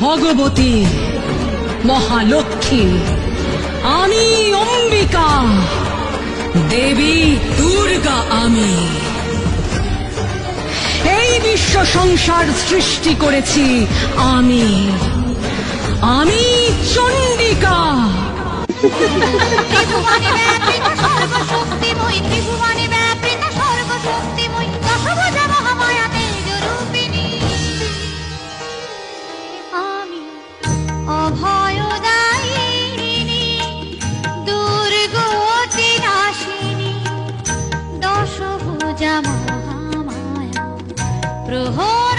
ভগবতী, মহালক্ষ্মী। আমি অম্বিকা, দেবী দুর্গা আমি। এই বিশ্ব সংসার সৃষ্টি করেছি আমি। আমি চণ্ডিকা মহামায়া প্রহরণ